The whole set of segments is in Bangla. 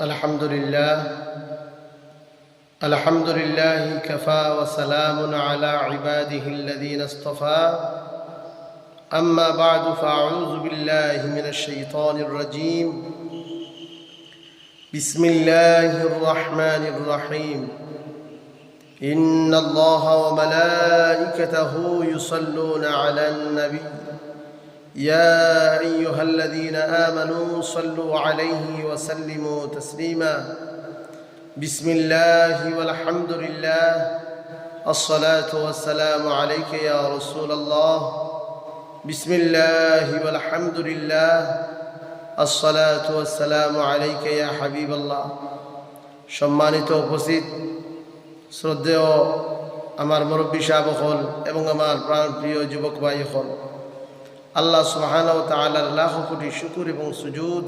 الحمد لله الحمد لله كفى وسلام على عباده الذين اصطفى. أما بعد فأعوذ بالله من الشيطان الرجيم. بسم الله الرحمن الرحيم. إن الله وملائكته يصلون على النبي يا ايها الذين امنوا صلوا عليه وسلموا تسليما بسم الله والحمد لله الصلاه والسلام عليك يا رسول الله بسم الله والحمد لله الصلاه والسلام عليك يا حبيب الله সম্মানিত উপস্থিত শ্রদ্ধেয় আমার মুরব্বী সাহেব হল এবং আমার প্রাণ প্রিয় যুবক ভাই হল আল্লাহ সুহান ও তালার লাখ কোটি শুকুর এবং সুজুদ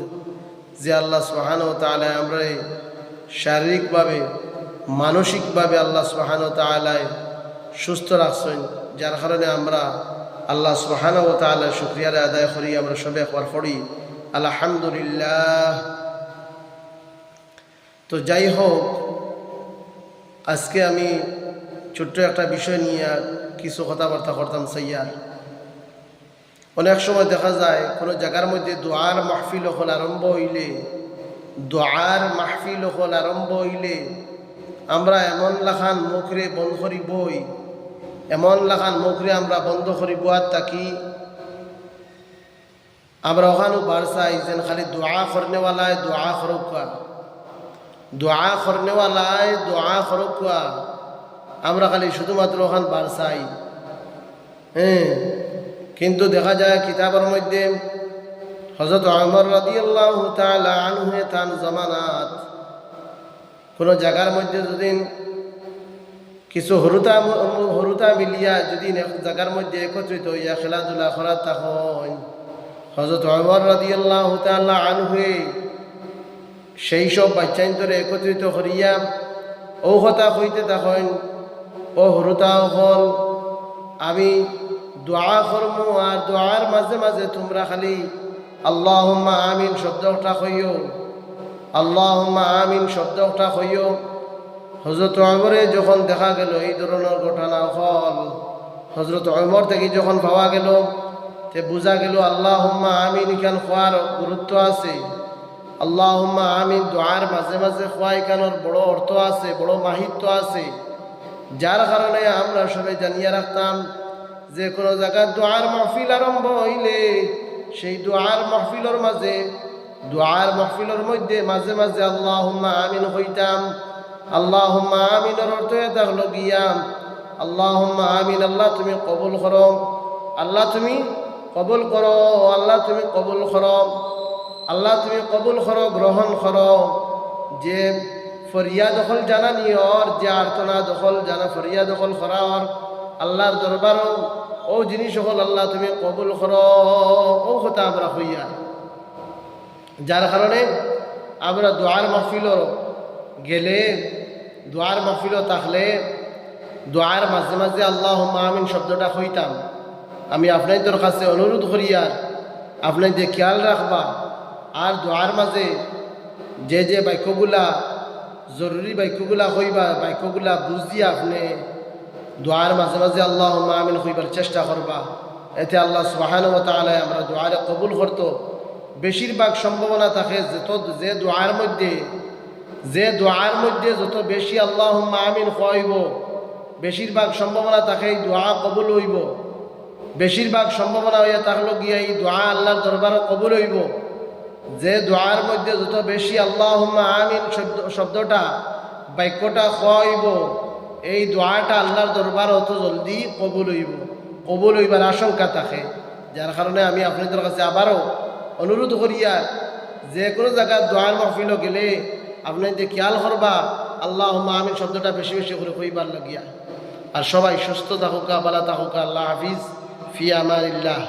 যে আল্লাহ সুহান ও তালায় আমরা শারীরিকভাবে, মানসিকভাবে আল্লাহ সুহান ও তালায় সুস্থ রাখছেন, যার কারণে আমরা আল্লাহ সুহান ও তালা শুক্রিয়ারে আদায় করি, আমরা সবে একবার পড়ি, আলহামদুলিল্লাহ। তো যাই হোক, আজকে আমি ছোট্ট একটা বিষয় নিয়ে কিছু কথাবার্তা করতাম সৈয়ার অনেক সময় দেখা যায় কোনো জায়গার মধ্যে দোয়ার মাহফিল হল আরম্ভ হইলে, দোয়ার মাহফিল হল আরম্ভ হইলে আমরা এমন লাখান মুখরে বন্ধ করি বই এমন লাখান মুখরে আমরা বন্ধ করি আর তাকি আমরা ওখানেও বারসাই যেন খালি দোয়া করনেওয়ালায় দোয়া খরকা দোয়া করনেওয়ালায় দোয়া খরকা আমরা খালি শুধুমাত্র ওখান বারসাই হ্যাঁ। কিন্তু দেখা যায় কিতাবের মধ্যে হজরত আমর রাদি আল্লাহ আনহুয়ে তান জমানাত কোনো জায়গার মধ্যে যদি কিছু হরুতা হরুতা মিলিয়া যদি জায়গার মধ্যে একত্রিত হইয়া খেলাধুলা করা তখন হজরত আমর রাদি আল্লাহ আনহুয়ে সেই সব বাচ্চাইন্তরে একত্রিত করিয়া কথা হইতে তখন, ও হরুতা হল আমি দোয়া করম আর দোয়ার মাঝে মাঝে তোমরা খালি আল্লাহ আমিন শব্দটা কইও। আল্লাহ আমিন শব্দটা কইও। হজরত অমরে যখন দেখা গেল, এই ধরনের ঘটনা হল। হজরত অমর থেকে যখন পাওয়া গেল, তে বোঝা গেল আল্লাহ আমিন এখান খোয়ার গুরুত্ব আছে? আল্লাহ আমিন দোয়ার মাঝে মাঝে খোয়া এখানোর বড় অর্থ আছে, বড় মাহিত্য আছে? যার কারণে আমরা সবাই জানিয়ে রাখতাম যে কোনো জায়গায় দোয়ার মাহফিল আরম্ভ হইলে সেই দোয়ার মাহফিলর মাঝে, দোয়ার মাহফিলর মধ্যে মাঝে মাঝে আল্লাহ আমিন হইতাম। আল্লাহ আমিনের অর্থ এটা হলো গিয়াম। আল্লাহ আমিন, আল্লাহ তুমি কবুল করো। আল্লাহ তুমি কবুল করো, আল্লাহ তুমি কবুল করো। আল্লাহ তুমি কবুল করো, গ্রহণ করো। যে ফরিয়া দখল জানা নিয়র যে আর্তনা দখল জানা ফরিয়া দখল করার। আল্লাহর দরবারও, ও জিনিস হল আল্লাহ তুমি কবুল করো, ও কথা আমরা হইয়া। যার কারণে আমরা দোয়ার মাহফিল গেলে, দোয়ার মাহফিল থাকলে, দোয়ার মাঝে মাঝে আল্লাহ আমিন শব্দটা হইতাম। আমি আপনাদের কাছে অনুরোধ করিয়ার আপনাদের খেয়াল রাখবা। আর দোয়ার মাঝে যে যে বাক্যগুলা, জরুরি বাক্যগুলা হইবা, বাক্যগুলা বুঝিয়া আপনি দোয়ার মাঝে মাঝে আল্লাহ আমিন হইবার চেষ্টা করবা। এতে আল্লাহ সুবাহান তালায় আমরা দোয়ারে কবুল করত। বেশিরভাগ সম্ভাবনা থাকে যত যে দোয়ার মধ্যে, যে দোয়ার মধ্যে যত বেশি আল্লাহ আমিন হইব, বেশিরভাগ সম্ভাবনা থাকে এই দোয়া কবুল হইব। বেশিরভাগ সম্ভাবনা হইয়া থাকল গিয়া এই দোয়া আল্লাহর দরবার কবুল হইব। যে দোয়ার মধ্যে যত বেশি আল্লাহ আমিন শব্দ শব্দটা, বাক্যটা হইব এই দোয়াটা আল্লাহর দরবার অত জলদি কবুল হইব। কবুল হইবার আশঙ্কা থাকে। যার কারণে আমি আপনাদের কাছে আবারও অনুরোধ করিয়া যে কোনো জায়গায় দোয়ার মাহফিল গেলে আপনি যে খেয়াল করবা আল্লাহ আমিন শব্দটা বেশি বেশি করে কইবার লাগিয়া। আর সবাই সুস্থ থাকুকা বালা থাকুকা, আল্লাহ হাফিজ। ফি আমারিল্লাহ